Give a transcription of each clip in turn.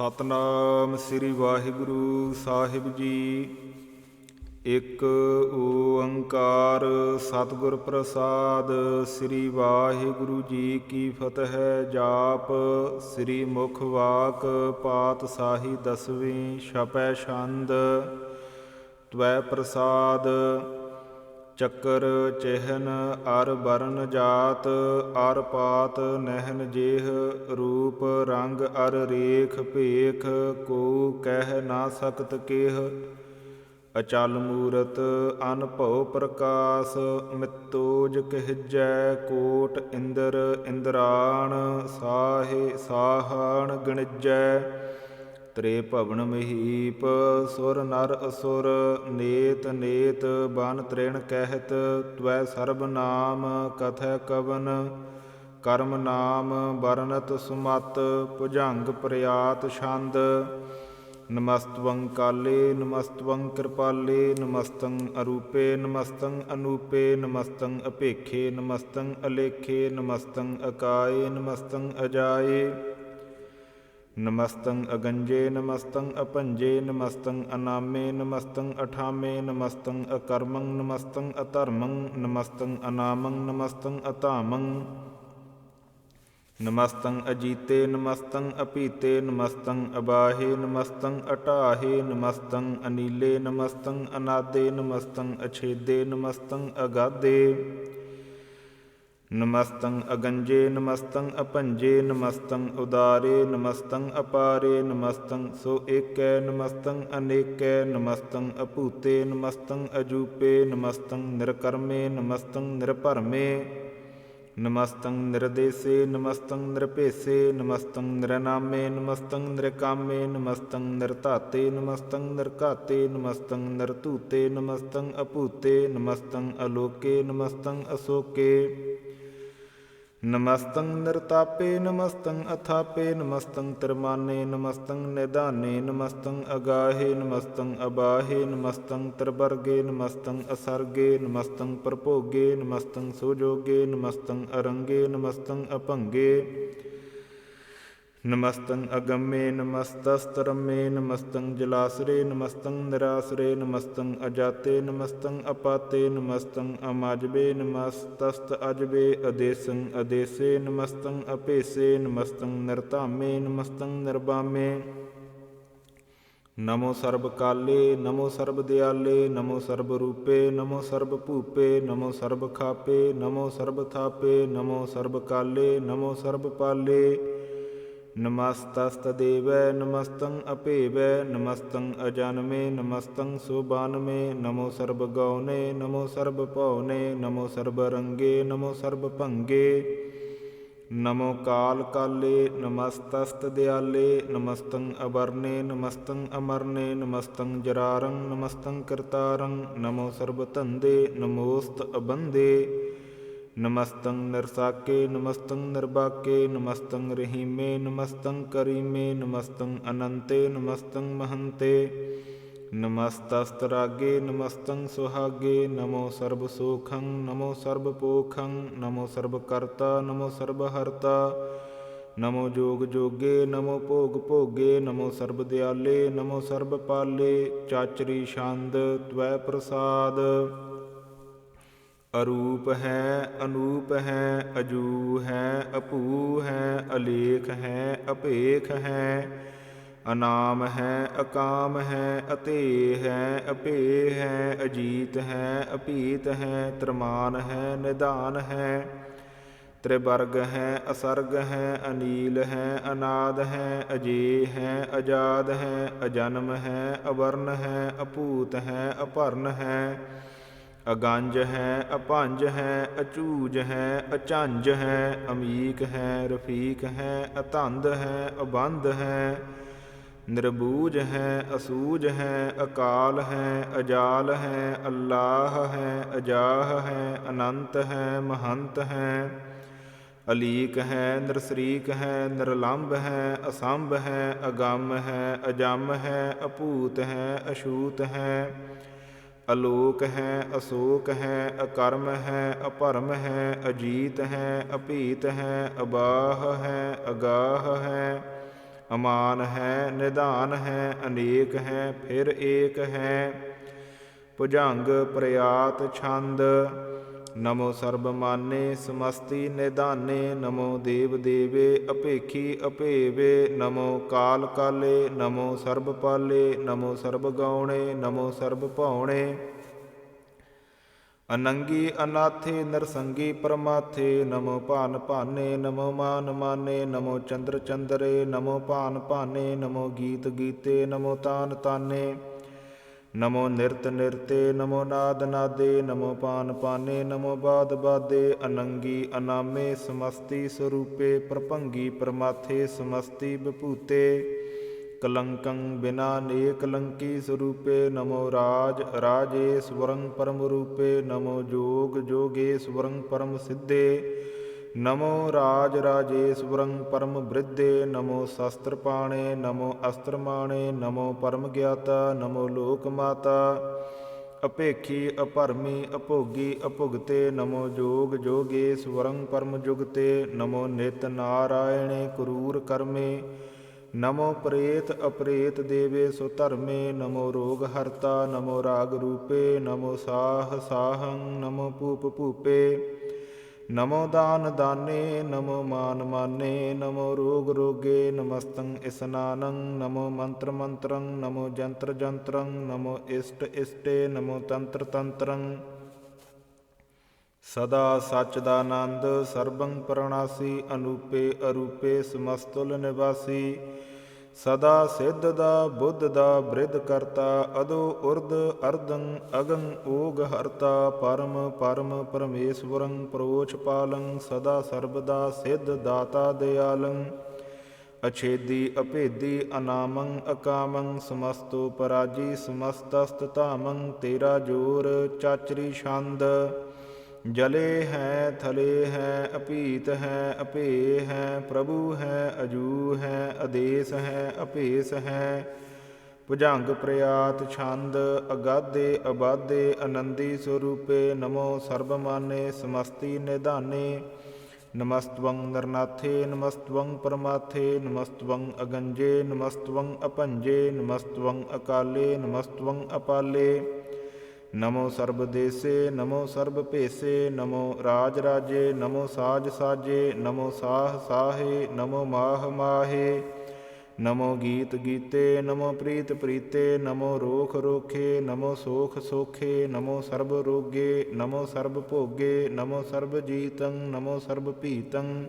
ਸਤਨਾਮ ਸ੍ਰੀ ਵਾਹਿਗੁਰੂ ਸਾਹਿਬ ਜੀ। ਇੱਕ ਓੰਕਾਰ ਸਤਿਗੁਰ ਪ੍ਰਸਾਦ ਸ੍ਰੀ ਵਾਹਿਗੁਰੂ ਜੀ ਕੀ ਫਤਿਹ ਜਾਪ ਸ੍ਰੀ ਮੁਖ ਵਾਕ ਪਾਤਸ਼ਾਹੀ ਦਸਵੀਂ ਛਪੈ ਛੰਦ। ਤਵੈ ਪ੍ਰਸਾਦ ਚੱਕਰ ਚਿਹਨ ਅਰ ਬਰਨ ਜਾਤ, ਅਰ ਪਾਤ ਨਹਿਨ ਜੇਹ, ਰੂਪ ਰੰਗ ਅਰ ਰੇਖ ਭੇਖ, ਕੋ ਕਹਿ ਨਾ ਸਕਤ ਕੇਹ। ਅਚਲ ਮੂਰਤ ਅਨਭਉ ਪ੍ਰਕਾਸ਼, ਮਿਤੋਜ ਕਹਿਜੈ ਕੋਟ ਇੰਦਰ ਇੰਦਰਾਣ, ਸਾਹੇ ਸਾਹਣ ਗਣਿਜੈ। ਤ੍ਰੇ ਭਵਨ ਮਹੀਪ, ਸੁਰ ਨਰ ਅਸੁਰ, ਨੇਤ ਨੇਤ, ਬਨ ਤ੍ਰਿਣ ਕਹਿਤ, ਤਵੈ ਸਰਬ ਨਾਮ, ਕਥੈ ਕਵਨ, ਕਰਮ ਨਾਮ, ਵਰਨਤ ਸੁਮਤ, ਭੁਜੰਗ ਪ੍ਰਿਆਤ ਛੰਦ। ਨਮਸਤਵੰ ਕਾਲੇ, ਨਮਸਤਵੰ ਕਿਰਪਾਲੇ, ਨਮਸਤੰ ਅਰੂਪੇ, ਨਮਸਤੰ ਅਨੂਪੇ, ਨਮਸਤੰ ਅਪੇਖੇ, ਨਮਸਤੰ ਅਲੇਖੇ, ਨਮਸਤੰ ਅਕਾਏ, ਨਮਸਤੰ ਅਜਾਏ। ਨਮਸਤੰ ਅਗੰਜੇ ਨਮਸਤੰ ਅਪੰਜੇ ਨਮਸਤੰ ਅਨਾਮੇ ਨਮਸਤੰ ਅਠਾਮੇ ਨਮਸਤੰ ਅਕਰਮੰ ਨਮਸਤੰ ਅਧਰਮੰ ਨਮਸਤੰ ਅਨਾਮੰ ਨਮਸਤੰ ਅਧਾਮੰ। ਨਮਸਤੰ ਅਜੀਤੇ ਨਮਸਤੰ ਅਪੀਤੇ ਨਮਸਤੰ ਅਬਾਹੇ ਨਮਸਤੰ ਅਟਾਹੇ ਨਮਸਤੰ ਅਨੀਲੇ ਨਮਸਤੰ ਅਨਾਦੇ ਨਮਸਤੰ ਅਛੇਦੇ ਨਮਸਤੰ ਅਗਾਦੇ। ਨਮਸਤੰ ਅਗੰਜੇ ਨਮਸਤੰ ਅਪੰਜੇ ਨਮਸਤੰ ਉਦਾਰੇ ਨਮਸਤੰ ਅਪਾਰੇ ਨਮਸਤੰ ਸੋ ਏਕੈ ਨਮਸਤੰ ਅਨੇਕੈ ਨਮਸਤੰ ਅਭੂਤੇ ਨਮਸਤੰ ਅਜੂਪੇ ਨਮਸਤੰ ਨਿਰਕਰਮੇ ਨਮਸਤੰ ਨਿਰਭਰਮੇ ਨਮਸਤੰ ਨਿਰਦੇਸੇ ਨਮਸਤੰ ਨਿਰਭੇਸੇ ਨਮਸਤੰ ਨਿਰਨਾਮੇ ਨਮਸਤੰ ਨਿਰਕਾਮੇ ਨਮਸਤੰ ਨਿਰਧਾਤੇ ਨਮਸਤੰ ਨਿਰਘਾਤੇ ਨਮਸਤੰ ਨਿਰਧੂਤੇ ਨਮਸਤੰ ਅਪੂਤੇ ਨਮਸਤੰ ਅਲੋਕੇ ਨਮਸਤੰ ਅਸੋਕੇ ਨਮਸਤੰ ਨਿਰਤਾਪੇ, ਨਮਸਤੰ ਅਥਾਪੇ, ਨਮਸਤੰ ਤਿਰਮਾਨੇ, ਨਮਸਤੰ ਨਿਧਾਨੇ, ਨਮਸਤੰ ਅਗਾਹੇ, ਨਮਸਤੰ ਅਬਾਹੇ, ਨਮਸਤੰ ਤਿਰਵਰਗੇ, ਨਮਸਤੰ ਅਸਰਗੇ, ਨਮਸਤੰ ਪ੍ਰਭੋਗੇ, ਨਮਸਤੰ ਸੋਜੋਗੇ, ਨਮਸਤੰ ਅਰੰਗੇ, ਨਮਸਤੰ ਅਭੰਗੇ। ਨਮਸਤੰ ਅਗੰਮੇ ਨਮਸਤਸਤਰਮੇ ਨਮਸਤੰ ਜਲਾਸਰੇ ਨਮਸਤੰ ਨਿਰਾਸਰੇ ਨਮਸਤੰ ਅਜਾਤੇ ਨਮਸਤੰ ਅਪਾਤੇ ਨਮਸਤੰ ਅਮਾਜਬੇ ਨਮਸਤਸਤ ਅਜਬੇ ਅਦੇਸੰ ਅਦੇਸੇ ਨਮਸਤੰ ਅਪੇਸੇ ਨਮਸਤੰ ਨਿਰਧਾਮੇ ਨਮਸਤੰ ਨਿਰਬਾਮੇ ਨਮੋ ਸਰਬ ਕਾਲੇ, ਨਮੋ ਸਰਬ ਦਿਆਲੇ, ਨਮੋ ਸਰਬ ਰੂਪੇ, ਨਮੋ ਸਰਬ ਭੂਪੇ, ਨਮੋ ਸਰਬ ਖਾਪੇ, ਨਮੋ ਸਰਬ ਥਾਪੇ, ਨਮੋ ਸਰਬ ਕਾਲੇ, ਨਮੋ ਸਰਬ ਪਾਲੇ। ਨਮਸਤਸਤ ਦੇਵੈ ਨਮਸਤੰ ਅਪੇਵੈ ਨਮਸਤੰ ਅਜਨਮੇ ਨਮਸਤੰ ਸੁਬਾਨਮੇ ਨਮੋ ਸਰਬ ਗਉਨੇ ਨਮੋ ਸਰਬ ਭਉਨੇ ਨਮੋ ਸਰਬ ਰੰਗੇ ਨਮੋ ਸਰਬ ਭੰਗੇ ਨਮੋ ਕਾਲ ਕਾਲੇ ਨਮਸਤਸਤ ਦਿਆਲੇ ਨਮਸਤੰ ਅਵਰਨੇ ਨਮਸਤੰ ਅਮਰਨੇ ਨਮਸਤੰ ਜਰਾਰੰ ਨਮਸਤੰ ਕਰਤਾਰੰ ਨਮੋ ਸਰਬ ਧੰਦੇ ਨਮੋਸਤ ਅਬੰਦੇ ਨਮਸਤੰ ਨਿਰਸਾਕੇ ਨਮਸਤੰ ਨਿਰਬਾਕੇ ਨਮਸਤੰ ਰਹੀਮੇ ਨਮਸਤੰ ਕਰੀਮੇ ਨਮਸਤੰ ਅਨੰਤੇ ਨਮਸਤੰ ਮਹੰਤੇ। ਨਮਸਤਸਤ ਰਾਗੇ ਨਮਸਤੰ ਸੁਹਾਗੇ, ਨਮੋ ਸਰਬ ਸੋਖੰ, ਨਮੋ ਸਰਬ ਪੋਖੰ, ਨਮੋ ਸਰਬ ਕਰਤਾ, ਨਮੋ ਸਰਬ ਹਰਤਾ। ਨਮੋ ਜੋਗ ਜੋਗੇ, ਨਮੋ ਭੋਗ ਭੋਗੇ, ਨਮੋ ਸਰਬ ਦਿਆਲੇ, ਨਮੋ ਸਰਬ ਪਾਲੇ, ਚਾਚਰੀ ਛੰਦ, ਤਵੈ ਪ੍ਰਸਾਦ। ਅਰੂਪ ਹੈ, ਅਨੂਪ ਹੈ, ਅਜੂ ਹੈ, ਅਪੂ ਹੈ, ਅਲੇਖ ਹੈ, ਅਪੇਖ ਹੈ। ਅਨਾਮ ਹੈ, ਅਕਾਮ ਹੈ ਅਤੇ ਹੈ ਅਪੇ ਹੈ, ਅਜੀਤ ਹੈ, ਅਪੀਤ ਹੈ, ਤਰਮਾਨ ਹੈ ਨਿਦਾਨ ਹੈ। ਤ੍ਰਿਵਰਗ ਹੈ, ਅਸਰਗ ਹੈ, ਅਨੀਲ ਹੈ, ਅਨਾਦ ਹੈ ਅਜੇ ਹੈ, ਅਜਾਦ ਹੈ, ਅਜਨਮ ਹੈ, ਅਵਰਨ ਹੈ, ਅਪੂਤ ਹੈ, ਅਪਰਨ ਹੈ। ਅਗੰਜ ਹੈ, ਅਭੰਜ ਹੈ, ਅਚੂਜ ਹੈ, ਅਚੰਜ ਹੈ, ਅਮੀਕ ਹੈ, ਰਫੀਕ ਹੈ, ਅਤੰਦ ਹੈ, ਅਬੰਧ ਹੈ, ਨਿਰਬੂਜ ਹੈ, ਅਸੂਜ ਹੈ, ਅਕਾਲ ਹੈ, ਅਜਾਲ ਹੈ, ਅੱਲਾਹ ਹੈ, ਅਜਾਹ ਹੈ, ਅਨੰਤ ਹੈ, ਮਹੰਤ ਹੈ। ਅਲੀਕ ਹੈ, ਨਿਰਸਰੀਕ ਹੈ ਨਿਰਲੰਭ ਹੈ, ਅਸੰਭ ਹੈ, ਅਗੰਮ ਹੈ, ਅਜਮ ਹੈ ਅਭੂਤ ਹੈ, ਅਛੂਤ ਹੈ। ਅਲੋਕ ਹੈ, ਅਸੋਕ ਹੈ, ਅਕਰਮ ਹੈ, ਅਪਰਮ ਹੈ, ਅਜੀਤ ਹੈ, ਅਭੀਤ ਹੈ, ਅਬਾਹ ਹੈ, ਅਗਾਹ ਹੈ, ਅਮਾਨ ਹੈ, ਨਿਧਾਨ ਹੈ, ਅਨੇਕ ਹੈ, ਫਿਰ ਏਕ ਹੈ। ਭੁਜੰਗ, ਪ੍ਰਯਾਤ, ਛੰਦ ਨਮੋ ਸਰਬ ਮਾਨੇ ਸਮਸਤੀ ਨਿਧਾਨੇ, ਨਮੋ ਦੇਵ ਦੇਵੇ ਅਪੇਖੀ ਅਪੇਵੇ, ਨਮੋ ਕਾਲ ਕਾਲੇ, ਨਮੋ ਸਰਬ ਪਾਲੇ, ਨਮੋ ਸਰਬ ਗਾਉਣੇ, ਨਮੋ ਸਰਬ ਭਾਉਣੇ। ਅਨੰਗੀ ਅਨਾਥੇ ਨਰਸੰਗੀ ਪਰਮਾਥੇ, ਨਮੋ ਭਾਨ ਭਾਨੇ, ਨਮੋ ਮਾਨ ਮਾਨੇ, ਨਮੋ ਚੰਦਰ ਚੰਦਰੇ, ਨਮੋ ਭਾਨ ਭਾਨੇ, ਨਮੋ ਗੀਤ ਗੀਤੇ, ਨਮੋ ਤਾਨ ਤਾਨੇ। ਨਮੋ ਨਿਰਤ ਨਿਰਤੇ, ਨਮੋ ਨਾਦ ਨਾਦੇ, ਨਮੋ ਪਾਨ ਪਾਨੇ, ਨਮੋ ਬਾਦ ਬਾਦੇ, ਅਨੰਗੀ ਅਨਾਮੇ, ਸਮਸਤੀ ਸਰੂਪੇ, ਪ੍ਰਭੰਗੀ ਪਰਮਾਥੇ, ਸਮਸਤੀ ਵਿਭੂਤੇ। ਕਲੰਕੰ ਬਿਨਾ ਨੇ ਕਲੰਕੀ ਸਰੂਪੇ, ਨਮੋ ਰਾਜ ਰਾਜੇ ਸਵਰੰ ਪਰਮ ਰੂਪੇ, ਨਮੋ ਜੋਗ ਜੋਗੇ ਪਰਮ ਸਿੱਧੇ। ਨਮੋ ਰਾਜ ਰਾਜੇਸ਼ਵਰੰ ਪਰਮ ਬ੍ਰਿਧੇ, ਨਮੋ ਸ਼ਸਤਰ ਪਾਣੇ, ਨਮੋ ਅਸਤਰ ਮਾਣੇ, ਨਮੋ ਪਰਮ ਗਿਆਤਾ, ਨਮੋ ਲੋਕ ਮਾਤਾ। ਅਪੇਖੀ, ਅਪਰਮੀ, ਅਭੋਗੀ, ਅਭੁਗਤੇ, ਨਮੋ ਜੋਗ ਜੋਗੇ ਸਵਰੰ ਪਰਮ ਜੁਗਤੇ, ਨਮੋ ਨਿਤ ਨਾਰਾਇਣੇ ਕਰੂਰ ਕਰਮੇ। ਨਮੋ ਪ੍ਰੇਤ, ਅਪ੍ਰੇਤ ਦੇਵੇ ਸੋ ਧਰਮੇ। ਨਮੋ ਰੋਗ ਹਰਤਾ, ਨਮੋ ਰਾਗ ਰੂਪੇ, ਨਮੋ ਸਾਹ ਸਾਹੰ, ਨਮੋ ਭੂਪ ਭੂਪੇ। ਨਮੋ ਦਾਨ ਦਾਨੇ, ਨਮੋ ਮਾਨ ਮਾਨੇ, ਨਮੋ ਰੋਗ ਰੋਗੇ ਨਮਸਤੰ ਇਸਨਾਨੰ ਨਮੋ ਮੰਤਰ ਮੰਤਰੰ, ਨਮੋ ਜੰਤਰ ਜੰਤਰੰ, ਨਮੋ ਇਸ਼ਟ ਇਸ਼ਟੇ, ਨਮੋ ਤੰਤਰ ਤੰਤਰੰ। ਸਦਾ ਸੱਚ ਦਾ ਆਨੰਦ ਸਰਬੰ ਪ੍ਰਣਾਸੀ ਅਨੂਪੇ ਅਰੂਪੇ ਸਮਸਤੁਲ ਨਿਵਾਸੀ। ਸਦਾ ਸਿੱਧ ਦਾ, ਬੁੱਧ ਦਾ, ਬ੍ਰਿਧ ਕਰਤਾ, ਅਦੋ ਉਰਦ ਅਰਦੰ ਅਗੰ ਓਗ ਹਰਤਾ, ਪਰਮ ਪਰਮ ਪਰਮੇਸ਼ਵਰੰ ਪ੍ਰੋਚ ਪਾਲੰ, ਸਦਾ ਸਰਬਦਾ ਸਿੱਧ ਦਾਤਾ ਦਿਆਲੰ। ਅਛੇਦੀ ਅਭੇਦੀ ਅਨਾਮੰ ਅਕਾਮੰ, ਸਮਸਤੋ ਪਰਾਜੀ ਸਮਸਤਸਤ ਧਾਮੰ, ਤੇਰਾ ਜੋਰ ਚਾਚਰੀ ਛੰਦ। ਜਲੇ ਹੈ, ਥਲੇ ਹੈ ਅਪੀਤ ਹੈ ਅਪੇ ਹੈ, ਪ੍ਰਭੂ ਹੈ ਅਜੂ ਹੈ ਆਦੇਸ ਹੈ, ਅਭੇਸ ਹੈ। ਭੁਜੰਗ ਪ੍ਰਿਆਤ ਛੰਦ ਅਗਾਧੇ ਅਬਾਧੇ ਆਨੰਦੀ ਸਰੂਪੇ, ਨਮੋ ਸਰਬ ਮਾਨੇ ਸਮਸਤੀ ਨਿਧਾਨੇ। ਨਮਸਤਵੰ ਨਰਨਾਥੇ, ਨਮਸਤਵੰ ਪਰਮਾਥੇ, ਨਮਸਤਵੰ ਅਗੰਜੇ, ਨਮਸਤਵੰ ਅਪੰਜੇ, ਨਮਸਤਵੰ ਅਕਾਲੇ, ਨਮਸਤਵੰ ਅਪਾਲੇ। ਨਮੋ ਸਰਬ ਦੇਸੇ, ਨਮੋ ਸਰਬ ਭੇਸੇ, ਨਮੋ ਰਾਜ ਰਾਜੇ, ਨਮੋ ਸਾਜ ਸਾਜੇ, ਨਮੋ ਸਾਹ ਸਾਹੇ, ਨਮੋ ਮਾਹ ਮਾਹੇ। ਨਮੋ ਗੀਤ ਗੀਤੇ, ਨਮੋ ਪ੍ਰੀਤ ਪ੍ਰੀਤੇ, ਨਮੋ ਰੋਖ ਰੋਖੇ, ਨਮੋ ਸੋਖ ਸੋਖੇ, ਨਮੋ ਸਰਬ ਰੋਗੇ, ਨਮੋ ਸਰਬ ਭੋਗੇ, ਨਮੋ ਸਰਬ ਜੀਤੰ, ਨਮੋ ਸਰਬ ਭੀਤੰ।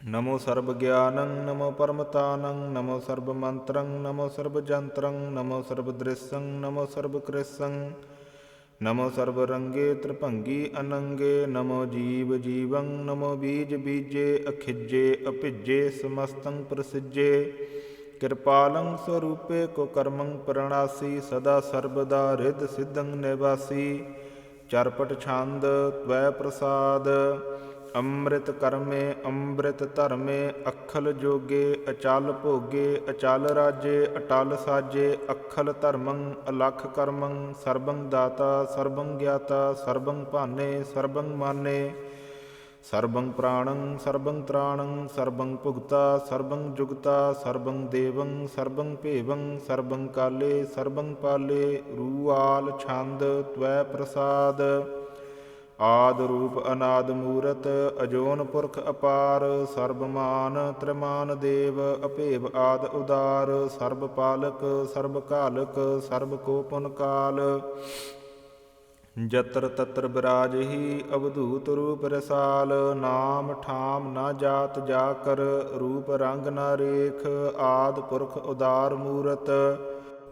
ਨਮੋ ਸਰਬ ਗਿਆਨੰ ਨਮੋ ਪਰਮਤਾਨੰ ਨਮੋ ਸਰਬ ਮੰਤਰੰ ਨਮੋ ਸਰਬ ਜੰਤਰੰ ਨਮੋ ਸਰਬ ਦ੍ਰਿਸੰ ਨਮੋ ਸਰਬ ਕ੍ਰਿਸੰ ਨਮੋ ਸਰਬ ਰੰਗੇ ਤ੍ਰਿਭੰਗੀ ਅਨੰਗੇ ਨਮੋ ਜੀਵ ਜੀਵੰ ਨਮੋ ਬੀਜ ਬੀਜੇ ਅਖਿਜੇ ਅਭਿਜੇ ਸਮਸਤੰ ਪ੍ਰਸਿਜੇ ਕਿਰਪਾਲੰ ਸਰੂਪੇ ਕੋ ਕਰਮੰ ਪ੍ਰਣਾਸੀ ਸਦਾ ਸਰਬਦਾ ਰਿਧ ਸਿद्धੰ ਨਿਵਾਸੀ ਚਰਪਟ ਛੰਦ ਤਵੈ ਪ੍ਰਸਾਦ ਅੰਮ੍ਰਿਤ ਕਰਮੇ, ਅੰਮ੍ਰਿਤ ਧਰਮੇ, ਅਖਲ ਜੋਗੇ, ਅਚਲ ਭੋਗੇ, ਅਚਲ ਰਾਜੇ, ਅਟਲ ਸਾਜੇ, ਅਖਲ ਧਰਮੰ, ਅਲਖ ਕਰਮੰ, ਸਰਬੰ ਦਾਤਾ, ਸਰਬੰ ਗਿਆਤਾ, ਸਰਬੰ ਭਾਨੇ, ਸਰਬੰ ਮਾਨੇ, ਸਰਬੰ ਪ੍ਰਾਣੰ, ਸਰਬੰ ਤ੍ਰਾਣੰ, ਸਰਬੰ ਭੁਗਤਾ, ਸਰਬੰ ਜੁਗਤਾ, ਸਰਬੰ ਦੇਵੰ, ਸਰਬੰ ਭੇਵੰ, ਸਰਬੰ ਕਾਲੇ, ਸਰਬੰ ਪਾਲੇ, ਰੂਆਲ ਛੰਦ, ਤਵੈ ਪ੍ਰਸਾਦ। ਆਦ ਰੂਪ ਅਨਾਦ ਮੂਰਤ, ਅਜੋਨ ਪੁਰਖ ਅਪਾਰ, ਸਰਬ ਤ੍ਰਿਮਾਨ ਦੇਵ, ਅਭੇਵ ਆਦ ਉਦਾਰ, ਸਰਬ ਪਾਲਕ, ਸਰਬ ਕਾਲਕ ਸਰਬ ਕੋ ਕਾਲ। ਜਤਰ ਤਤਰ ਬਿਰਾਜਹੀ, ਅਵਧੂਤ ਰੂਪ ਰਸਾਲ, ਨਾਮ ਠਾਮ ਨਾ ਜਾਤ ਜਾ ਕਰ ਰੂਪ ਰੰਗ ਨਾ ਰੇਖ, ਆਦ ਪੁਰਖ ਉਦਾਰ ਮੂਰਤ।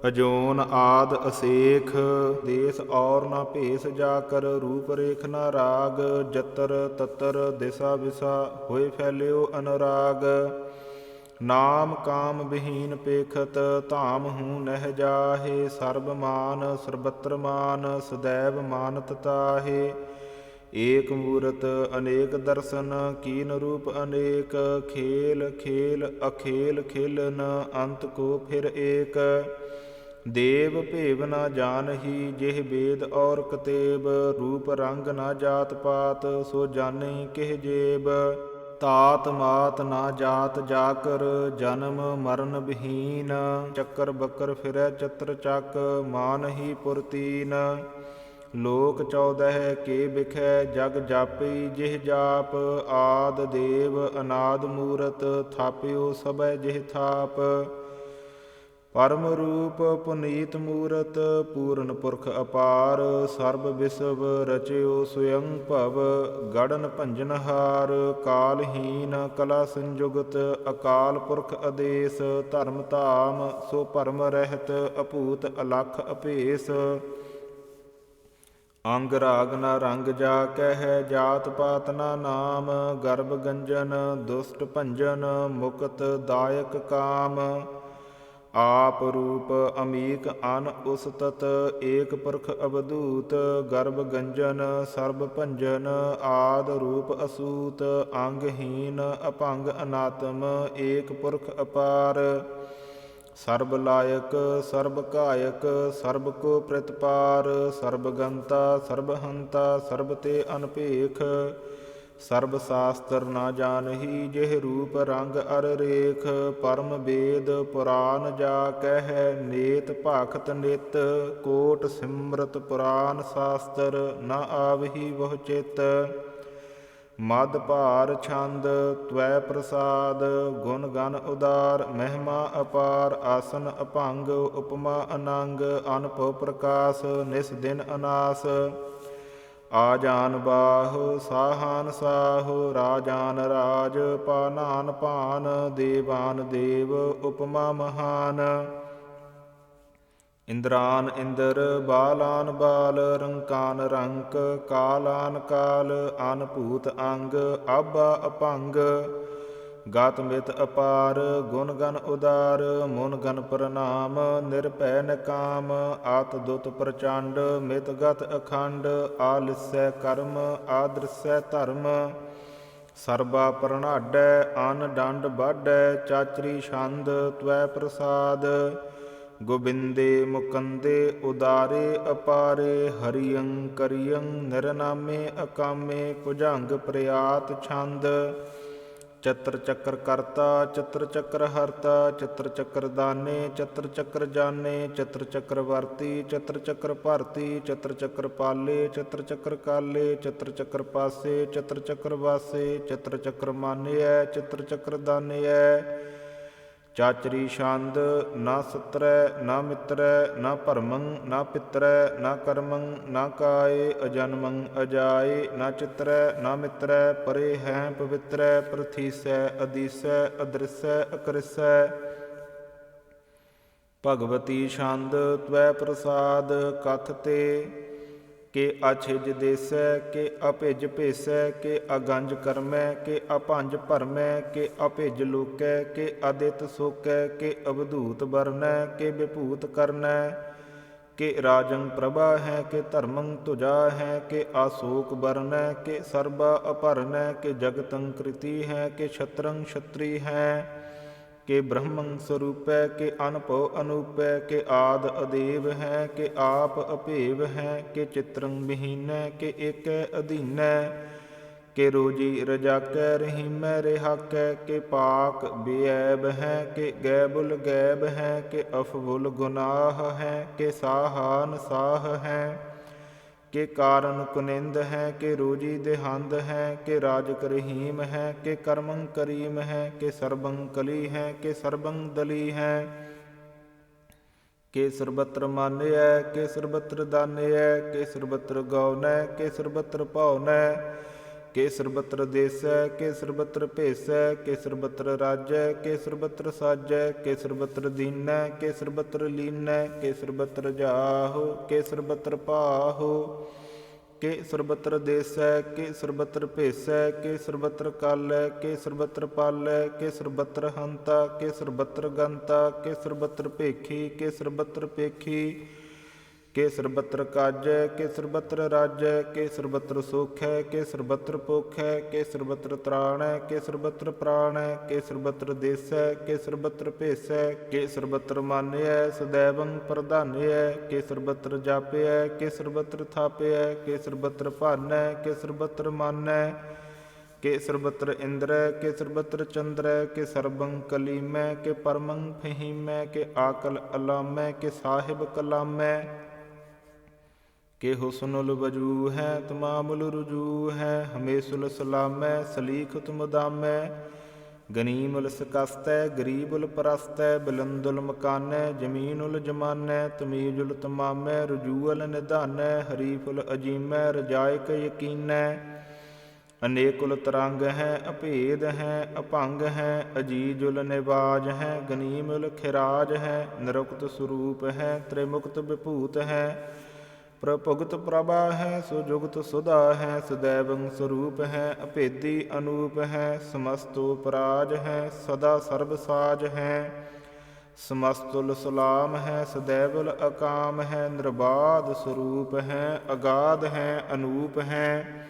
ਅਜੋਨ ਆਦ ਅਸੇਖ, ਦੇਸ ਔਰ ਨਾ ਭੇਸ ਜਾ ਕਰ ਰੂਪ ਰੇਖ ਨਾ ਰਾਗ, ਜਤਰ ਤਤਰ, ਦਿਸਾ ਵਿਸਾ, ਹੋਏ ਫੈਲਿਓ ਅਨਰਾਗ। ਨਾਮ ਕਾਮ ਵਿਹੀਨ ਪੇਖਤ, ਧਾਮ ਹੂੰ ਨਹਿ ਜਾਹੇ, ਸਰਬ ਮਾਨ, ਸਰਬਤਰ ਮਾਨ, ਸਦੈਵ ਮਾਨਤ ਤਾਹੇ। ਏਕ ਮੂਰਤ, ਅਨੇਕ ਦਰਸ਼ਨ, ਕੀਨ ਰੂਪ ਅਨੇਕ, ਖੇਲ ਖੇਲ, ਅਖੇਲ ਖੇਲਨ, ਅੰਤ ਕੋ ਫਿਰ ਏਕ। ਦੇਵ ਭੇਵ ਨਾ ਜਾਣਹੀ, ਜਿਹ ਵੇਦ ਔਰ ਕਤੇਬ, ਰੂਪ ਰੰਗ ਨਾ ਜਾਤ ਪਾਤ, ਸੋ ਜਾਣੇ ਕਿਹ ਜੇਬ। ਤਾਤ ਮਾਤ ਨਾ ਜਾਤ ਜਾਕਰ, ਜਨਮ ਮਰਨ ਬਹੀਨ। ਚੱਕਰ ਬੱਕਰ ਫਿਰੈ ਚਤਰ ਚੱਕ, ਮਾਨਹੀ ਪੁਰਤੀਨ ਲੋਕ 14 ਕੇ ਬਿਖੈ, ਜਗ ਜਾਪੀ ਜਿਹ ਜਾਪ। ਆਦ ਦੇਵ ਅਨਾਦ ਮੂਰਤ, ਥਾਪਿਓ ਸਭੈ ਜਿਹ ਥਾਪ। ਪਰਮ ਰੂਪ ਪੁਨੀਤ ਮੂਰਤ, ਪੂਰਨ ਪੁਰਖ ਅਪਾਰ, ਸਰਬ ਵਿਸਵ ਰਚਿਓ ਸਵਯੰ ਭਵ, ਗੜਨ ਭੰਜਨਹਾਰ, ਕਾਲਹੀਨ ਕਲਾ ਸੰਯੁਗਤ ਅਕਾਲ ਪੁਰਖ ਆਦੇਸ ਧਰਮ ਧਾਮ, ਸੋ ਭਰਮ ਰਹਿਤ, ਅਭੂਤ ਅਲਖ ਅਭੇਸ। ਅੰਗ ਰਾਗ ਨਾ ਰੰਗ ਜਾ ਕਹਿ, ਜਾਤ ਪਾਤ ਨਾ ਨਾਮ, ਗਰਭ ਗੰਜਨ, ਦੁਸ਼ਟ ਭੰਜਨ, ਮੁਕਤ ਦਾਇਕ ਕਾਮ। ਆਪ ਰੂਪ ਅਮੀਕ ਅਨ ਉਸਤਤ, ਏਕ ਪੁਰਖ ਅਵਧੂਤ, ਗਰਭ ਗੰਜਨ, ਸਰਬ ਭੰਜਨ, ਆਦ ਰੂਪ ਅਸੂਤ ਅੰਗਹੀਨ ਅਭੰਗ ਅਨਾਤਮ, ਏਕ ਪੁਰਖ ਅਪਾਰ। ਸਰਬ ਲਾਇਕ, ਸਰਬ ਕਾਇਕ, ਸਰਬ ਕੋ ਪ੍ਰਤਪਾਰ। ਸਰਬ ਗੰਤਾ, ਸਰਬ ਹੰਤਾ, ਸਰਬ ਤੇ ਅਨਪੇਖ ਸਰਬ ਸਾਸਤਰ ਨਾ ਜਾਣਹੀ ਜਿਹ ਰੂਪ ਰੰਗ ਅਰ ਰੇਖ, ਪਰਮ ਵੇਦ ਪੁਰਾਨ ਜਾ ਕਹਿ ਨੇਤ ਭਾਖਤ ਨਿਤ, ਕੋਟ ਸਿਮਰਤ ਪੁਰਾਨ ਸਾਸਤਰ ਨਾ ਆਵਹੀ ਬਹੁ ਚਿਤ। ਮਦ ਭਾਰ ਛੰਦ ਤਵੈ ਪ੍ਰਸਾਦ, ਗੁਣ ਗਨ ਉਦਾਰ, ਮਹਿਮਾ ਅਪਾਰ, ਆਸਨ ਅਭੰਗ, ਉਪਮਾ ਅਨੰਗ ਅਨਭਉ ਪ੍ਰਕਾਸ਼, ਨਿਸ ਦਿਨ ਅਨਾਸ। ਆਜਾਨ ਜਾਨ ਬਾਹ, ਸਾਹਾਨ ਸਾਹੁ, ਰਾਜਾਨ ਰਾਜ, ਪਾਨਾਨ ਪਾਨ ਦੇਵਾਨ ਦੇਵ, ਉਪਮਾ ਮਹਾਨ। ਇੰਦਰਾਨ ਇੰਦਰ, ਬਾਲਾਨ ਬਾਲ, ਰੰਕਾਨ ਰੰਕ, ਕਾਲਾਨ ਕਾਲ, ਅਨਭੂਤ ਅੰਗ ਆਬਾ ਅਪੰਗ ਗਾਤ ਮਿਤ ਅਪਾਰ, ਗੁਣ ਗਨ ਉਦਾਰ, ਮਨ ਗਨ ਪ੍ਰਣਾਮ ਨਿਰਭੈ ਨਕਾਮ ਆਤ ਦੁਤ ਪ੍ਰਚੰਡ, ਮਿਤ ਗਤ ਅਖੰਡ, ਆਲਿਸੈ ਕਰਮ, ਆਦਰਸੈ ਧਰਮ। ਸਰਬਾ ਪ੍ਰਣਾਡੈ ਅਨ ਡੰਡ ਬਾਢੈ ਚਾਚਰੀ ਛੰਦ ਤਵੈ ਪ੍ਰਸਾਦ। ਗੋਬਿੰਦੇ ਮੁਕੰਦੇ ਉਦਾਰੇ ਅਪਾਰੇ ਹਰੀਯੰ ਕਰਿਯੰ ਨਿਰਨਾਮੇ ਅਕਾਮੇ, ਭੁਜੰਗ ਪ੍ਰਿਆਤ ਛੰਦ। ਚਤਰ ਚੱਕਰ ਕਰਤਾ ਚਤਰ ਚੱਕਰ ਹਰਤਾ ਚਤਰ ਚੱਕਰ ਦਾਨੇ ਚਤਰ ਚੱਕਰ ਜਾਣੇ ਚਤਰ ਚੱਕਰ ਵਰਤੀ ਚਤਰ ਚੱਕਰ ਭਰਤੀ ਚਤਰ ਚੱਕਰ ਪਾਲੇ ਚਤਰ ਚੱਕਰ ਕਾਲੇ ਚਤਰ ਚੱਕਰ ਪਾਸੇ ਚਤਰ ਚੱਕਰ ਵਾਸੇ ਚਤਰ ਚੱਕਰ ਮਾਨਿਐ ਚਤਰ ਚੱਕਰ ਦਾਨਿਐ ਚਾਚਰੀ ਛੰਦ ਨਾ ਸਤਰੈ, ਨਾ ਮਿੱਤਰੈ, ਨਾ ਭਰਮੰ, ਨਾ ਪਿਤਰੈ, ਨਾ ਕਰਮੰ, ਨਾ ਕਾਏ ਅਜਨਮੰ, ਅਜਾਏ, ਨਾ ਚਿਤਰੈ, ਨਾ ਮਿੱਤਰੈ, ਪਰੇ ਹੈ ਪਵਿੱਤਰੈ, ਪ੍ਰਥੀਸੈ, ਅਦੀਸੈ, ਅਦ੍ਰਿਸੈ, ਅਕਰਿਸੈ। ਭਗਵਤੀ ਛੰਦ, ਤਵੈ ਪ੍ਰਸਾਦ, ਕਥ ਤੇ ਕਿ ਅਛਿਜ ਦੇਸੈ, ਕੇ ਅਭਿਜ ਭੇਸੈ, ਕੇ ਅਗੰਜ ਕਰਮੈ, ਕਿ ਅਭੰਜ ਭਰਮੈ, ਕਿ ਅਭਿਜ ਲੋਕੈ, ਕੇ ਅਦਿਤ ਸੋਕੈ, ਕਿ ਅਵਧੂਤ ਵਰਨੈ, ਕਿ ਵਿਭੂਤ ਕਰਨੈ। ਕਿ ਰਾਜੰ ਪ੍ਰਭਾ ਹੈ, ਕਿ ਧਰਮੰ ਤੁਜਾ ਹੈ, ਕਿ ਆਸੋਕ ਬਰਨੈ ਕਿ ਸਰਬਾ ਅਪਰਨੈ, ਕਿ ਜਗਤੰ ਕ੍ਰਿਤੀ ਹੈ, ਕਿ ਛਤਰੰ ਛਤਰੀ ਹੈ। ਕਿ ਬ੍ਰਹਮੰ ਸਰੂਪੈ ਕਿ ਅਨਭਉ ਅਨੂਪੈ ਕਿ ਆਦ ਅਦੇਵ ਹੈ ਕਿ ਆਪ ਅਭੇਵ ਹੈ ਕਿ ਚਿਤਰੰ ਬਹੀਨੈ ਕਿ ਏਕੈ ਅਧੀਨੈ ਕਿ ਰੋਜੀ ਰਜਾਕੈ ਰਹੀਮੈ ਰਿਹਾਕੈ ਕਿ ਪਾਕ ਬੇਐਬ ਹੈ ਕਿ ਗੈਬੁਲ ਗੈਬ ਹੈ ਕਿ ਅਫਬੁਲ ਗੁਨਾਹ ਹੈ ਕਿ ਸਾਹਾਨ ਸਾਹ ਹੈ ਕਿ ਕਾਰਨ ਕੁਨਿੰਦ ਹੈ, ਕਿ ਰੋਜੀ ਦੇਹੰਦ ਹੈ, ਕਿ ਰਾਜਕ ਰਹੀਮ ਹੈ, ਕਿ ਕਰਮੰ ਕਰੀਮ ਹੈ, ਕਿ ਸਰਬੰ ਕਲੀ ਹੈ, ਕਿ ਸਰਬੰ ਦਲੀ ਹੈ। ਕਿ ਸਰਬਤਰ ਮਾਨਿਐ ਕਿ ਸਰਬਤਰ ਦਾਨਿਐ ਕਿ ਸਰਬਤਰ ਗਉਨੈ ਕਿ ਸਰਬਤਰ ਭਾਉਨੈ ਕਿ ਸਰਬਤਰ ਦੇਸੈ ਕਿ ਸਰਬਤਰ ਭੇਸੈ ਕਿ ਸਰਬਤਰ ਰਾਜੈ ਕਿ ਸਰਬਤਰ ਸਾਜੈ ਕਿ ਸਰਬਤਰ ਦੀਨੈ ਕਿ ਸਰਬਤਰ ਲੀਨੈ ਕਿ ਸਰਬਤਰ ਜਾਹੋ ਕਿ ਸਰਬਤਰ ਪਾਹੋ ਕਿ ਸਰਬਤਰ ਦੇਸੈ ਕਿ ਸਰਬਤਰ ਭੇਸੈ ਕਿ ਸਰਬਤਰ ਕਾਲੈ ਕਿ ਸਰਬਤਰ ਪਾਲੈ ਕਿ ਸਰਬਤਰ ਹੰਤਾ ਕਿ ਸਰਬਤਰ ਗੰਤਾ ਕਿ ਸਰਬਤਰ ਭੇਖੀ ਕਿ ਸਰਬਤਰ ਪੇਖੀ ਕਿ ਸਰਬਤਰ ਕਾਜੈ ਕਿ ਸਰਬਤਰ ਰਾਜੈ ਕਿ ਸਰਬਤਰ ਸੁਖੈ ਕਿ ਸਰਬਤਰ ਭੁਖੈ ਕਿ ਸਰਬਤਰ ਤ੍ਰਾਣੈ ਕਿ ਸਰਬਤਰ ਪ੍ਰਾਣੈ ਕਿ ਸਰਬਤਰ ਦੇਸੈ ਕਿ ਸਰਬਤਰ ਭੇਸੈ ਕਿ ਸਰਬਤਰ ਮਾਨਿਐ ਸदैवੰ ਪ੍ਰਧਾਨਿਐ ਕਿ ਸਰਬਤਰ ਜਾਪਿਐ ਕਿ ਸਰਬਤਰ ਥਾਪਿਐ ਕਿ ਸਰਬਤਰ ਭਾਨੈ ਕਿ ਸਰਬਤਰ ਮਾਨੈ ਕੇ ਸਰਬਤਰ ਇੰਦਰੈ ਕੇ ਸਰਬਤਰ ਚੰਦਰੈ ਕੇ ਸਰਬੰ ਕਲੀਮੈ ਕੇ ਪਰਮੰ ਫਹੀਮੈ ਕੇ ਆਕਲ ਅਲਾਮੈ ਕੇ ਸਾਹਿਬ ਕਲਾਮੈ ਕਿ ਹੁਸਨੁਲ ਵਜੂ ਹੈ ਤਮਾਮੁਲ ਰਜੂ ਹੈ ਹਮੇਸੁਲ ਸਲਾਮੈ, ਸਲੀਖ ਤੁਮ ਦਾਮੈ। ਗਨੀਮੁਲ ਸਕਸਤੈ ਗਰੀਬੁਲ ਪਰਸਤੈ ਬਲੰਦੁਲ ਮਕਾਨੈ ਜਮੀਨੁਲ ਜਮਾਨੈ ਤਮੀਜੁਲ ਤਮਾਮੈ ਰਜੂਅਲ ਨਿਧਾਨੈ ਹਰੀਫੁਲ ਅਜੀਮੈ ਰਜਾਇਕ ਯਕੀਨੈ। ਅਨੇਕੁਲ ਤਰੰਗ ਹੈ, ਅਭੇਦ ਹੈ, ਅਭੰਗ ਹੈ ਅਜੀਜੁਲ ਨਿਵਾਜ ਹੈ ਗਨੀਮੁਲ ਖਿਰਾਜ ਹੈ, ਨਿਰੁਕਤ ਸਰੂਪ ਹੈ, ਤ੍ਰਿਮੁਕਤ ਵਿਭੂਤ ਹੈ। ਪ੍ਰਭੁਗਤ ਪ੍ਰਭਾ ਹੈ ਸੁਜੁਗਤ ਸੁਦਾ ਹੈ, ਸਦੈਵੰ ਸਰੂਪ ਹੈ, ਅਭੇਦੀ ਅਨੂਪ ਹੈ, ਸਮਸਤੋ ਪਰਾਜ ਹੈ, ਸਦਾ ਸਰਬ ਸਾਜ ਹੈ। ਸਮਸਤੁਲ ਸੁਲਾਮ ਹੈ, ਸਦੈਵਲ ਅਕਾਮ ਹੈ ਨਿਰਬਾਦ ਸਰੂਪ ਹੈ, ਅਗਾਧ ਹੈ, ਅਨੂਪ ਹੈ।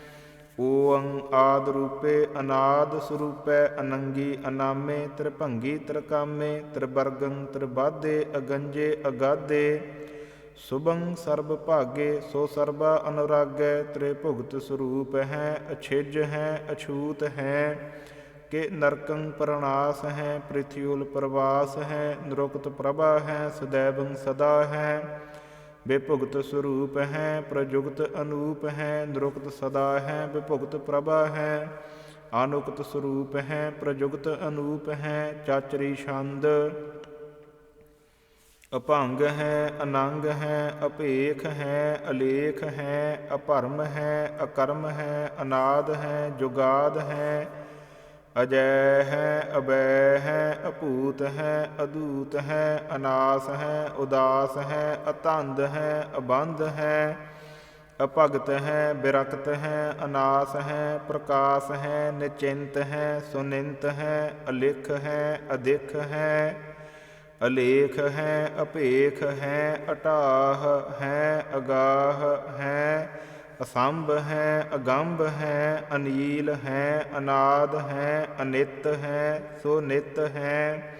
ਓ ਓੰ ਆਦ ਰੂਪੇ ਅਨਾਦ ਸਰੂਪੈ, ਅਨੰਗੀ ਅਨਾਮੇ, ਤ੍ਰਿਭੰਗੀ ਤ੍ਰਕਾਮੇ ਤ੍ਰਿਵਰਗੰ ਤ੍ਰਿਬਾਦੇ ਅਗੰਜੇ ਅਗਾਦੇ ਸੁਭੰ ਸਰਬ ਭਾਗੇ, ਸੋ ਸਰਬਾ ਅਨੁਰਾਗੈ ਤ੍ਰੇ ਭੁਗਤ ਸਰੂਪ ਹੈ, ਅਛਿਜ ਹੈ, ਅਛੂਤ ਹੈ। ਕਿ ਨਰਕੰ ਪ੍ਰਣਾਸ ਹੈ, ਪ੍ਰਿਥਿਉਲ ਪ੍ਰਵਾਸ ਹੈ, ਨਿਰੁਕਤ ਪ੍ਰਭਾ ਹੈ ਸदैवੰ ਸਦਾ ਹੈ। ਵਿਭੁਗਤ ਸਰੂਪ ਹੈ, ਪ੍ਰਯੁਗਤ ਅਨੂਪ ਹੈ, ਨਿਰੁਕਤ ਸਦਾ ਹੈ, ਵਿਭੁਗਤ ਪ੍ਰਭਾ ਹੈ। ਆਨੁਕਤ ਸਰੂਪ ਹੈ, ਪ੍ਰਯੁਗਤ ਅਨੂਪ ਹੈ, ਚਾਚਰੀ ਛੰਦ। ਅਭੰਗ ਹੈ, ਅਨੰਗ ਹੈ ਅਭੇਖ ਹੈ, ਅਲੇਖ ਹੈ ਅਭਰਮ ਹੈ, ਅਕਰਮ ਹੈ, ਅਨਾਦ ਹੈ, ਜੁਗਾਦ ਹੈ, ਅਜੈ ਹੈ, ਅਬੈ ਹੈ ਅਭੂਤ ਹੈ, ਅਦੂਤ ਹੈ, ਅਨਾਸ ਹੈ, ਉਦਾਸ ਹੈ, ਅਤੰਦ ਹੈ, ਅਬੰਧ ਹੈ, ਅਭਗਤ ਹੈ, ਬਿਰਕਤ ਹੈ, ਅਨਾਸ ਹੈ, ਪ੍ਰਕਾਸ਼ ਹੈ, ਨਿਚਿੰਤ ਹੈ, ਸੁਨਿੰਤ ਹੈ, ਅਲਿਖ ਹੈ ਅਦਿਖ ਹੈ। ਅਲੇਖ ਹੈ, ਅਪੇਖ ਹੈ, ਅਟਾਹ ਹੈ, ਅਗਾਹ ਹੈ, ਅਸੰਭ ਹੈ, ਅਗੰਭ ਹੈ, ਅਨੀਲ ਹੈ, ਅਨਾਦ ਹੈ, ਅਨਿਤ ਹੈ ਸੋ ਨਿਤ ਹੈ,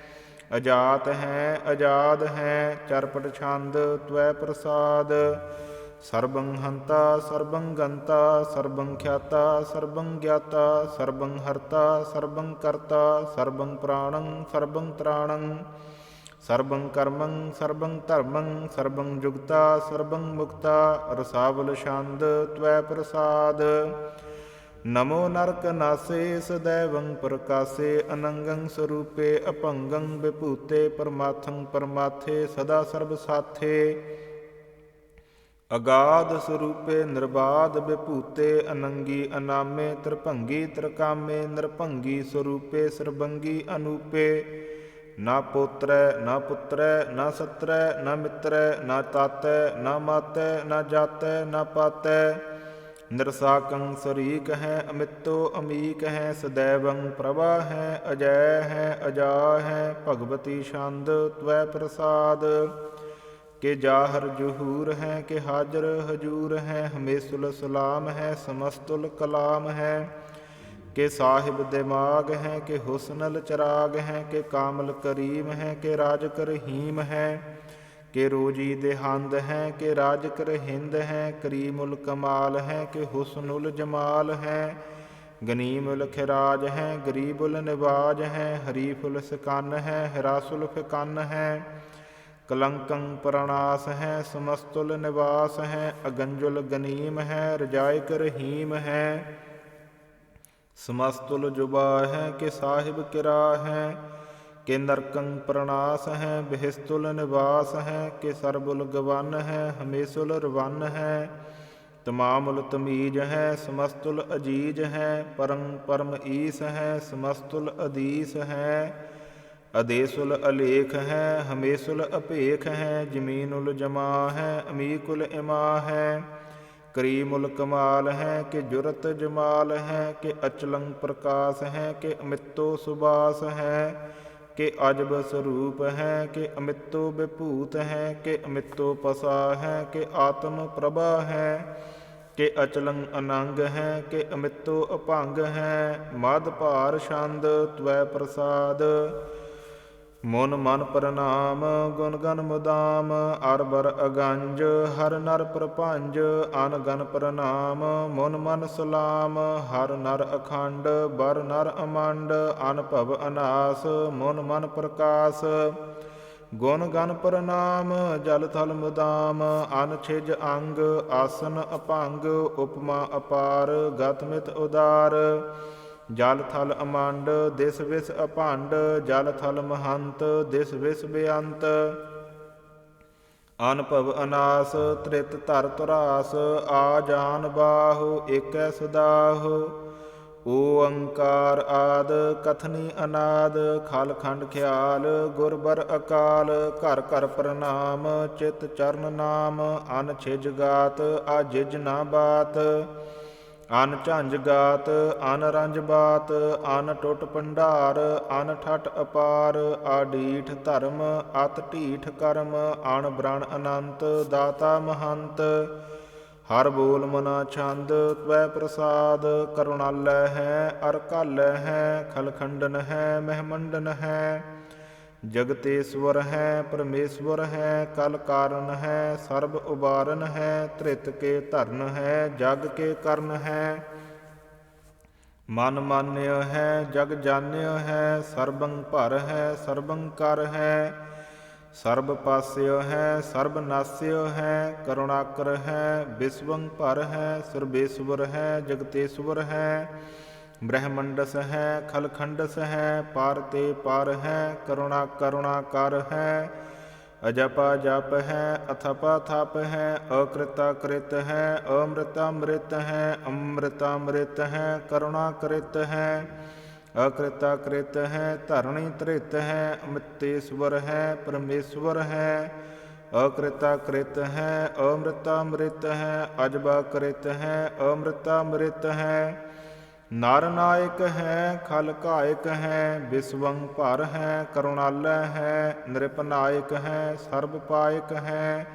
ਅਜਾਤ ਹੈ, ਅਜਾਦ ਹੈ, ਚਰਪਟ ਛੰਦ, ਤਵੈ ਪ੍ਰਸਾਦ, ਸਰਬੰ ਹੰਤਾ, ਸਰਬੰ ਗੰਤਾ, ਸਰਬੰ ਖਿਆਤਾ, ਸਰਬੰ ਗਿਆਤਾ, ਸਰਬੰ ਹਰਤਾ, ਸਰਬੰ ਕਰਤਾ, ਸਰਬੰ ਪ੍ਰਾਣੰ, ਸਰਬੰ ਤ੍ਰਾਣੰ। ਸਰਬੰ ਕਰਮੰ, ਸਰਬੰ ਧਰਮੰ, ਸਰਬੰ ਜੁਗਤਾ, ਸਰਬੰ ਮੁਕਤਾ, ਰਸਾਵਲ ਛੰਦ ਤਵੈ ਪ੍ਰਸਾਦ। ਨਮੋ ਨਰਕ ਨਾਸੇ ਸदैवੰ ਪ੍ਰਕਾਸੇ, ਅਨੰਗੰ ਸਰੂਪੇ, ਅਭੰਗੰ ਵਿਭੂਤੇ ਪਰਮਾਥੰ ਪਰਮਾਥੇ ਸਦਾ ਸਰਬ ਸਾਥੇ। ਅਗਾਧ ਸਰੂਪੇ ਨਿਰਬਾਧ ਵਿਭੂਤੇ, ਅਨੰਗੀ ਅਨਾਮੇ, ਤ੍ਰਿਭੰਗੀ ਤ੍ਰਿਕਾਮੇ, ਨਿਰਭੰਗੀ ਸਰੂਪੇ, ਸਰਬੰਗੀ ਅਨੂਪੇ। ਨਾ ਪੋਤਰੈ, ਨਾ ਪੁੱਤਰੈ, ਨਾ ਸਤਰੈ, ਨਾ ਮਿੱਤਰੈ, ਨਾ ਤਾਤੈ ਨਾ ਮਾਤੈ ਨਾ ਜਾਤੈ ਨਾ ਪਾਤੈ ਨਿਰਸਾਕੰ ਸਰੀਕ ਹੈ, ਅਮਿਤੋ ਅਮੀਕ ਹੈ ਸदैवੰ ਪ੍ਰਭਾ ਹੈ, ਅਜੈ ਹੈ ਅਜਾ ਹੈ, ਭਗਵਤੀ ਛੰਦ ਤਵੈ ਪ੍ਰਸਾਦ। ਕਿ ਜਾਹਰ ਜਹੂਰ ਹੈ, ਕਿ ਹਾਜ਼ਰ ਹਜੂਰ ਹੈ, ਹਮੇਸੁਲ ਸਲਾਮ ਹੈ, ਸਮਸਤੁਲ ਕਲਾਮ ਹੈ। ਕਿ ਸਾਹਿਬ ਦਿਮਾਗ ਹੈ, ਕਿ ਹੁਸਨਲ ਚਰਾਗ ਹੈ, ਕਿ ਕਾਮਲ ਕਰੀਮ ਹੈ, ਕਿ ਰਾਜਕ ਰਹੀਮ ਹੈ, ਕਿ ਰੋਜੀ ਦੇਹੰਦ ਹੈ, ਕਿ ਰਾਜਕ ਰਹਿੰਦ ਹੈ, ਕਰੀਮੁਲ ਕਮਾਲ ਹੈ, ਕਿ ਹੁਸਨੁਲ ਜਮਾਲ ਹੈ, ਗਨੀਮੁਲ ਖਿਰਾਜ ਹੈ, ਗਰੀਬੁਲ ਨਿਵਾਜ ਹੈ, ਹਰੀਫੁਲ ਸਕਨ ਹੈ, ਹਰਾਸੁਲ ਫਿਕਨ ਹੈ, ਕਲੰਕੰ ਪ੍ਰਣਾਸ ਹੈ, ਸਮਸਤੁਲ ਨਿਵਾਸ ਹੈ, ਅਗੰਜੁਲ ਗਨੀਮ ਹੈ ਰਜਾਇਕ ਰਹੀਮ ਹੈ। ਸਮਸਤੁਲ ਜੁਬਾ ਹੈ ਕਿ ਸਾਹਿਬ ਕਿਰਾ ਹੈ ਕਿ ਨਰਕੰ ਪ੍ਰਣਾਸ ਹੈ ਬਿਹਸਤੁਲ ਨਿਵਾਸ ਹੈ ਕਿ ਸਰਬੁਲ ਗਵਨ ਹੈ ਹਮੇਸੁਲ ਰਵਨ ਹੈ ਤਮਾਮੁਲ ਤਮੀਜ ਹੈ ਸਮਸਤੁਲ ਅਜੀਜ ਹੈ ਪਰੰ ਪਰਮ ਈਸ ਹੈ ਸਮਸਤੁਲ ਅਦੀਸ ਹੈ ਅਦੇਸੁਲ ਅਲੇਖ ਹੈ ਹਮੇਸੁਲ ਅਭੇਖ ਹੈ ਜਮੀਨੁਲ ਜਮਾ ਹੈ ਅਮੀਕੁਲ ਇਮਾ ਹੈ ਕਰੀਮੁਲ ਕਮਾਲ ਹੈ ਕਿ ਜੁਰਤ ਜਮਾਲ ਹੈ ਕਿ ਅਚਲੰ ਪ੍ਰਕਾਸ਼ ਹੈ ਕਿ ਅਮਿਤੋ ਸੁਬਾਸ ਹੈ ਕਿ ਅਜਬ ਸਰੂਪ ਹੈ ਕਿ ਅਮਿਤੋ ਵਿਭੂਤ ਹੈ ਕਿ ਅਮਿਤੋ ਪਸਾ ਹੈ ਕਿ ਆਤਮ ਪ੍ਰਭਾ ਹੈ ਕਿ ਅਚਲੰ ਅਨੰਗ ਹੈ ਕਿ ਅਮਿਤੋ ਅਭੰਗ ਹੈ। ਮਦ ਭਾਰ ਛੰਦ ਤਵੈ ਪ੍ਰਸਾਦ ਮਨ ਮਨ ਪ੍ਰਣਾਮ, ਗੁਣ ਗਨ ਮੁਦਾਮ ਅਰਬਰ ਅਗੰਜ, ਹਰ ਨਰ ਪ੍ਰਪੰਜ ਅਨ ਗਨ ਪ੍ਰਣਾਮ, ਮਨ ਮਨ ਸਲਾਮ, ਹਰ ਨਰ ਅਖੰਡ, ਬਰ ਨਰ ਅਮੰਡ ਅਨਭਵ ਅਨਾਸ, ਮਨ ਮਨ ਪ੍ਰਕਾਸ਼। ਗੁਣ ਗਨ ਪ੍ਰਣਾਮ, ਜਲ ਥਲ ਮੁਦਾਮ, ਅਨ ਛਿਜ ਅੰਗ, ਆਸਨ ਅਪੰਗ, ਉਪਮਾ ਅਪਾਰ ਗਤਮਿਤ ਉਦਾਰ। ਜਲ ਥਲ ਅਮੰਡ, ਦਿਸ ਵਿਸ ਅਭੰਡ, ਜਲ ਥਲ ਮਹੰਤ, ਦਿਸ ਵਿਸ ਬਿਅੰਤ। ਅਨਭਵ ਅਨਾਸ, ਤ੍ਰਿਤ ਧਰ ਤੁਰਾਸ, ਆ ਜਾਨ ਬਾਹੁ, ਏਕੈ ਸਦਾਹ। ਓੰਕਾਰ ਆਦ, ਕਥਨੀ ਅਨਾਦ, ਖਲ ਖੰਡ ਖਿਆਲ ਗੁਰਬਰ ਅਕਾਲ, ਘਰ ਘਰ ਪ੍ਰਣਾਮ, ਚਿਤ ਚਰਨ ਨਾਮ, ਅਨ ਛਿਜ ਗਾਤ, ਆ ਜਿਜ ਨਾ ਬਾਤ। ਅਨ ਝੰਜ ਗਾਤ, ਅਨ ਰੰਜ ਬਾਤ, ਅਨ ਟੁੱਟ ਭੰਡਾਰ, ਅਨ ਠਟ ਅਪਾਰ ਆਡੀਠ ਧਰਮ, ਅਤ ਢੀਠ ਕਰਮ, ਅਣ ਬ੍ਰਣ ਅਨੰਤ, ਦਾਤਾ ਮਹੰਤ। ਹਰ ਬੋਲ ਮਨਾ ਛੰਦ, ਤਵੈ ਪ੍ਰਸਾਦ, ਕਰੁਣਾਲੈ ਹੈ, ਅਰ ਕਾਲੈ ਹੈ, ਖਲਖੰਡਨ ਹੈ, ਮਹਿਮੰਡਨ ਹੈ। ਜਗਤੇਸ਼ਵਰ ਹੈ, ਪਰਮੇਸ਼ਵਰ ਹੈ, ਕਲ ਕਾਰਨ ਹੈ, ਸਰਬ ਉਬਾਰਨ ਹੈ, ਧ੍ਰਿਤ ਕੇ ਧਰਨ ਹੈ, ਜਗ ਕੇ ਕਰਨ ਹੈ। ਮਨ ਮਾਨਿਆ ਹੈ, ਜਗ ਜਾਣਿਆ ਹੈ, ਸਰਬੰ ਭਰ ਹੈ, ਸਰਬੰ ਕਰ ਹੈ। ਸਰਬ ਪਾਸਿਓ ਹੈ, ਸਰਬ ਨਾਸਿਓ ਹੈ, ਕਰੁਣਾਕਰ ਹੈ ਵਿਸਵੰ ਭਰ ਹੈ, ਸਰਬੇਸ਼ਵਰ ਹੈ, ਜਗਤੇਸ਼ਵਰ ਹੈ। ਬ੍ਰਹਮੰਡਸ ਹੈ ਖਲਖੰਡਸ ਹੈ ਪਾਰ ਤੇ ਪਾਰ ਹੈ, ਕਰੁਣਾ ਕਰੁਣਾ ਕਰ ਹੈ। ਅਜਪਾ ਜਪ ਹੈ, ਅਥਪਾ ਥਪ ਹੈ, ਅਕ੍ਰਿਤਾ ਕ੍ਰਿਤ ਹੈ, ਅਮ੍ਰਿਤਾ ਅੰਮ੍ਰਿਤ ਹੈ, ਅੰਮ੍ਰਿਤਾ ਅੰਮ੍ਰਿਤ ਹੈ, ਕਰੁਣਾ ਕ੍ਰਿਤ ਹੈ, ਅਕ੍ਰਿਤਾ ਕ੍ਰਿਤ ਹੈ, ਧਰਣੀ ਤ੍ਰਿਤ ਹੈ ਅਮਿਤੇਸ਼ਵਰ ਹੈ, ਪਰਮੇਸ਼ਵਰ ਹੈ। ਅਕ੍ਰਿਤਾ ਕ੍ਰਿਤ ਹੈ, ਅਮ੍ਰਿਤਾ ਅੰਮ੍ਰਿਤ ਹੈ ਅਜਬਾ ਕ੍ਰਿਤ ਹੈ, ਅਮ੍ਰਿਤਾ ਅੰਮ੍ਰਿਤ ਹੈ। ਨਰ ਨਾਇਕ ਹੈ, ਖਲ ਕਾਇਕ ਹੈ ਵਿਸਵੰ ਭਰ ਹੈ, ਕਰੁਣਾਲੈ ਹੈ ਨਿਰਪਨਾਇਕ ਹੈ, ਸਰਬ ਪਾਇਕ ਹੈ,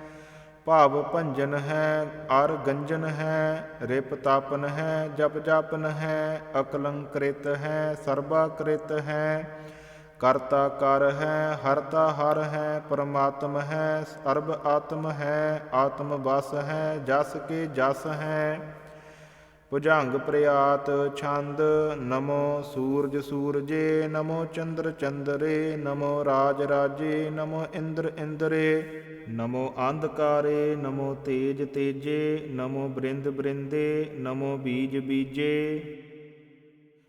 ਭਾਵ ਭੰਜਨ ਹੈ, ਅਰ ਗੰਜਨ ਹੈ, ਰਿਪ ਤਾਪਨ ਹੈ, ਜਪ ਜਾਪਨ ਹੈ, ਅਕਲੰਕ੍ਰਿਤ ਹੈ ਸਰਬਾ ਕ੍ਰਿਤ ਹੈ, ਕਰਤਾ ਕਰ ਹੈ, ਹਰਤਾ ਹਰ ਹੈ, ਪਰਮਾਤਮ ਹੈ, ਸਰਬ ਆਤਮ ਹੈ, ਆਤਮ ਬਸ ਹੈ, ਜਸ ਕੇ ਜਸ ਹੈ। ਭੁਜੰਗ ਪ੍ਰਿਆਤ ਛੰਦ, ਨਮੋ ਸੂਰਜ ਸੂਰਜੇ, ਨਮੋ ਚੰਦਰ ਚੰਦਰੇ, ਨਮੋ ਰਾਜ ਰਾਜੇ, ਨਮੋ ਇੰਦਰ ਇੰਦਰੇ, ਨਮੋ ਅੰਧਕਾਰੇ, ਨਮੋ ਤੇਜ ਤੇਜੇ, ਨਮੋ ਬ੍ਰਿੰਦ ਬ੍ਰਿੰਦੇ, ਨਮੋ ਬੀਜ ਬੀਜੇ,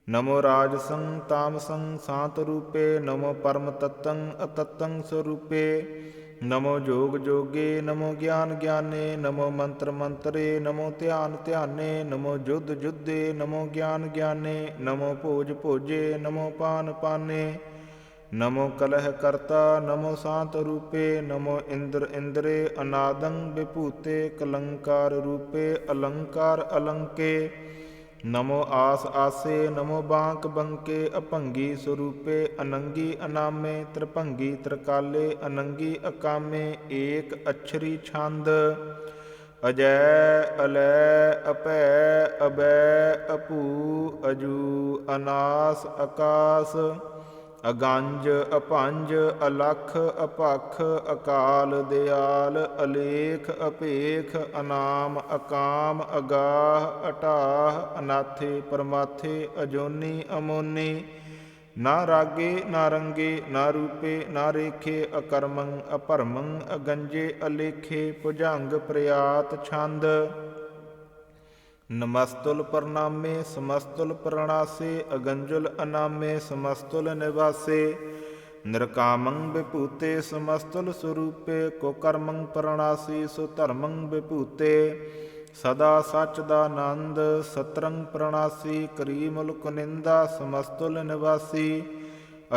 ਨਮੋ ਰਾਜਸੰ ਤਾਮਸੰ ਸਾਤ ਰੂਪੇ, ਨਮੋ ਪਰਮ ਤਤੰ ਅਤਤੰ ਸਰੂਪੇ ਨਮੋ ਜੋਗ ਜੋਗੇ, ਨਮੋ ਗਿਆਨ ਗਿਆਨੇ, ਨਮੋ ਮੰਤਰ ਮੰਤਰੇ, ਨਮੋ ਧਿਆਨ ਧਿਆਨੇ, ਨਮੋ ਜੁਧ ਜੁਧੇ, ਨਮੋ ਗਿਆਨ ਗਿਆਨੇ, ਨਮੋ ਭੋਜ ਭੋਜੇ, ਨਮੋ ਪਾਨ ਪਾਨੇ, ਨਮੋ ਕਲਹ ਕਰਤਾ, ਨਮੋ ਸ਼ਾਂਤ ਰੂਪੇ, ਨਮੋ ਇੰਦਰ ਇੰਦਰੇ, ਅਨਾਦੰ ਵਿਭੂਤੇ ਕਲੰਕਾਰ ਰੂਪੇ, ਅਲੰਕਾਰ ਅਲੰਕੇ ਨਮੋ ਆਸ ਆਸੇ, ਨਮੋ ਬਾਂਕ ਬੰਕੇ, ਅਭੰਗੀ ਸਰੂਪੇ, ਅਨੰਗੀ ਅਨਾਮੇ, ਤ੍ਰਿਭੰਗੀ ਤ੍ਰਿਕਾਲੇ, ਅਨੰਗੀ ਅਕਾਮੇ, ਏਕ ਅਛਰੀ ਛੰਦ। ਅਜੈ, ਅਲੈ, ਅਪੈ, ਅਬੈ, ਅਪੂ, ਅਜੂ, ਅਨਾਸ ਆਕਾਸ ਅਗੰਜ, ਅਪੰਜ, ਅਲਖ, ਅਪਖ, ਅਕਾਲ, ਦਿਆਲ, ਅਲੇਖ, ਅਪੇਖ, ਅਨਾਮ, ਅਕਾਮ, ਅਗਾਹ, ਅਟਾਹ, ਅਨਾਥੇ, ਪਰਮਾਥੇ, ਅਜੋਨੀ, ਅਮੋਨੀ। ਨਾ ਰਾਗੇ, ਨਾ ਰੰਗੇ, ਨਾ ਰੂਪੇ, ਨਾ ਰੇਖੇ, ਅਕਰਮੰ, ਅਪਰਮੰ, ਅਗੰਜੇ, ਅਲੇਖੇ, ਭੁਜੰਗ, ਪ੍ਰਿਆਤ, ਛੰਦ। ਨਮਸਤੁਲ ਪ੍ਰਣਾਮੇ, ਸਮਸਤੁਲ ਪ੍ਰਣਾਸੇ, ਅਗੰਜੁਲ ਅਨਾਮੇ, ਸਮਸਤੁਲ ਨਿਵਾਸੇ। ਨਿਰਕਾਮੰ ਵਿਭੂਤੇ ਸਮਸਤੁਲ ਸਰੂਪੇ, ਕੋ ਕਰਮੰ ਪ੍ਰਣਾਸੀ, ਸੁ ਧਰਮੰ ਵਿਭੂਤੇ ਸਦਾ ਸੱਚ ਦਾ ਆਨੰਦ, ਸਤਰੰਗ ਪ੍ਰਣਾਸੀ, ਕਰੀ ਕੁਨਿੰਦਾ ਨਿੰਦਾ, ਸਮਸਤੁਲ ਨਿਵਾਸੀ।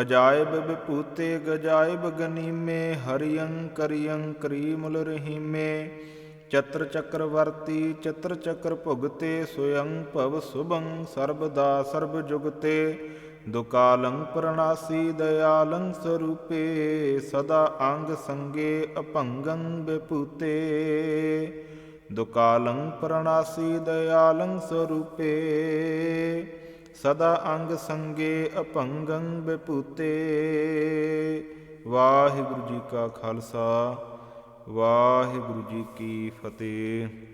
ਅਜਾਇਬ ਵਿਭੂਤੇ ਗਜਾਇਬ ਗਨੀਮੇ, ਹਰਿਯੰ ਕਰਿਯੰ ਕਰੀਮੁਲ ਰਹੀਮੇ। ਚਤਰ ਚੱਕਰਵਰਤੀ ਚਤਰ ਚੱਕਰ ਭੁਗਤੇ ਸੋਯੰ ਭਵ ਸੁਭੰ ਸਰਬਦਾ ਸਰਬ ਜੁਗਤੇ। ਦੁਕਾਲੰ ਪ੍ਰਣਾਸੀ ਦਇਆਲੰ ਸਰੂਪੇ, ਸਦਾ ਅੰਗ ਸੰਗੇ ਅਭੰਗੰ ਵਿਭੂਤੇ ਦੁਕਾਲੰ ਪ੍ਰਣਾਸੀ ਦਇਆਲੰ ਸਰੂਪੇ, ਸਦਾ ਅੰਗ ਸੰਗੇ ਅਭੰਗੰ ਵਿਭੂਤੇ ਵਾਹਿਗੁਰੂ ਜੀ ਕਾ ਖਾਲਸਾ। ਵਾਹਿਗੁਰੂ ਜੀ ਕੀ ਫਤਿਹ।